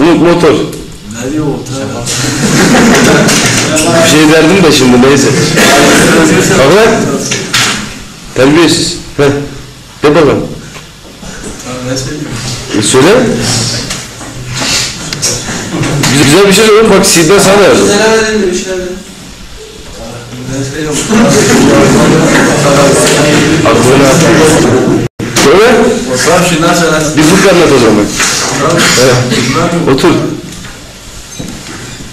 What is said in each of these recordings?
Unut motor. Bir şey derdim de şimdi neyse. Kalk lan. Terbiyesiz. Heh. De bakalım. E söyle. Güzel, güzel bir şey söyle. Bak Sid'den sana söylüyor? Aklına. Söyle. Bir fıkra anlat o zaman. Evet. Otur.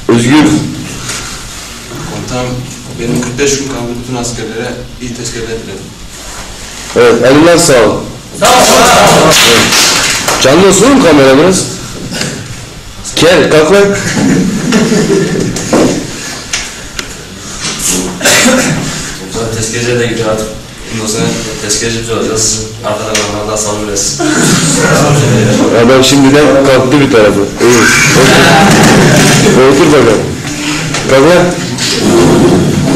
Özgür. Komutanım benim 45 gün kaldı bütün askerlere iyi tezkerler diledim. Evet. Elinden sağ ol. Sağ ol. Canlı olsun mu kamera biraz? Gel kalk lan. Komutanım tezkereye de gidiyor artık. Bundan sonra tezkerecimiz olacağız. Arkada kalan Allah sabır versin. Adam şimdiden kalktı bir tarafı. İyi. Otur, Otur bakalım. Kalk lan.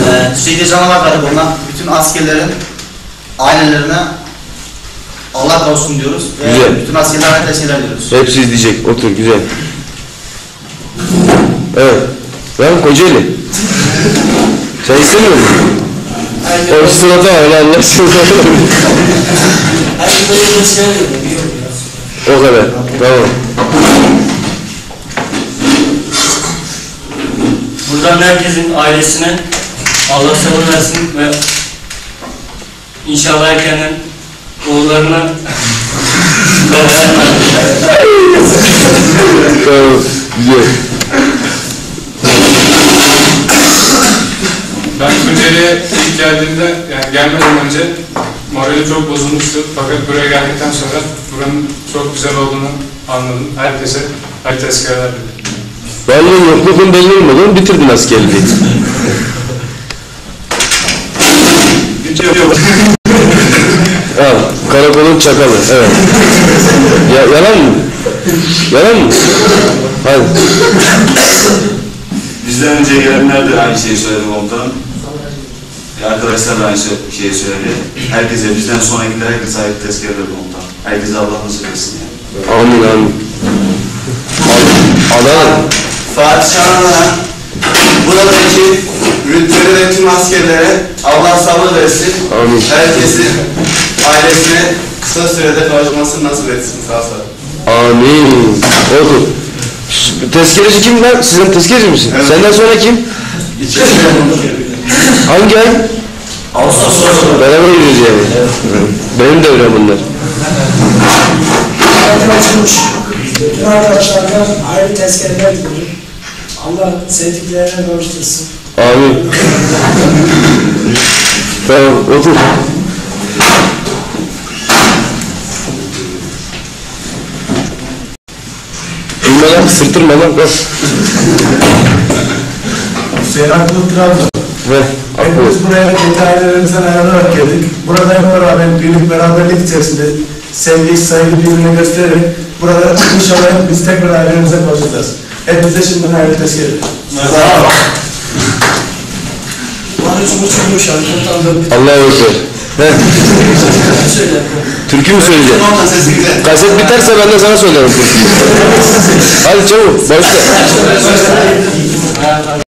Ee, Hüseyin Canavar olan bütün askerlerin ailelerine Allah kavuşsun diyoruz. Ve Güzel. bütün askerlere teşekkürler diyoruz. Hepsi izleyecek. Otur güzel. Evet. Lan Kocaeli. Sen istemiyor musun? O sırada öyle Allah seni O kadar. Tamam. Buradan herkesin ailesine Allah sabır versin ve inşallah erkenden oğullarına. Tamam. Güzel. Geldiğimde, yani gelmeden önce morali çok bozulmuştu. Fakat buraya geldikten sonra buranın çok güzel olduğunu anladım. Herkese hayırlı tezkereler dilerim. Varlığın yokluğun belli olmadan bitirdin askerliği. Al, karakolun çakalı, evet. Ya, yalan mı? Yalan mı? Hadi. Bizden önce gelenler de aynı şeyi söyledi komutanım. Arkadaşlar da aynı şey- şeyi söyledi. Herkese, bizden sonrakiler herkese ait tezkere verdi komutanım. Herkese Allah nasip etsin yani. Amin amin. Adana. Fatih Şahan'a buradaki rütbeli ve tüm askerlere Allah sabır versin. Amin. Herkesin ailesine kısa sürede kavuşmasını nasip etsin. Sağ olun. Amin. Otur. Şş, Tezkereci kim lan? Sizin tezkereci misin? Evet. Senden sonra kim? Hangi ay? Ağustos Beraber gidiyoruz yani. Benim de öyle bunlar. açılmış. Bütün arkadaşlardan ayrı tezkereler diliyorum. Allah sevdiklerine kavuştursun. Amin. tamam otur. Bilme lan sırtırma lan kalk. Hüseyin Akbulut Aklı. Hepimiz buraya detaylarımızdan ayrılarak geldik. Burada hep beraber birlik beraberlik içerisinde sevgi, saygı birbirine göstererek burada inşallah biz tekrar ailemize kavuşacağız. Hepinize şimdiden hayırlı tezkere. Allah'a ekber. Heh. Türkü mü söyleyeceksin? Kaset biterse ben de sana söylerim türküyü. Hadi çabuk başla.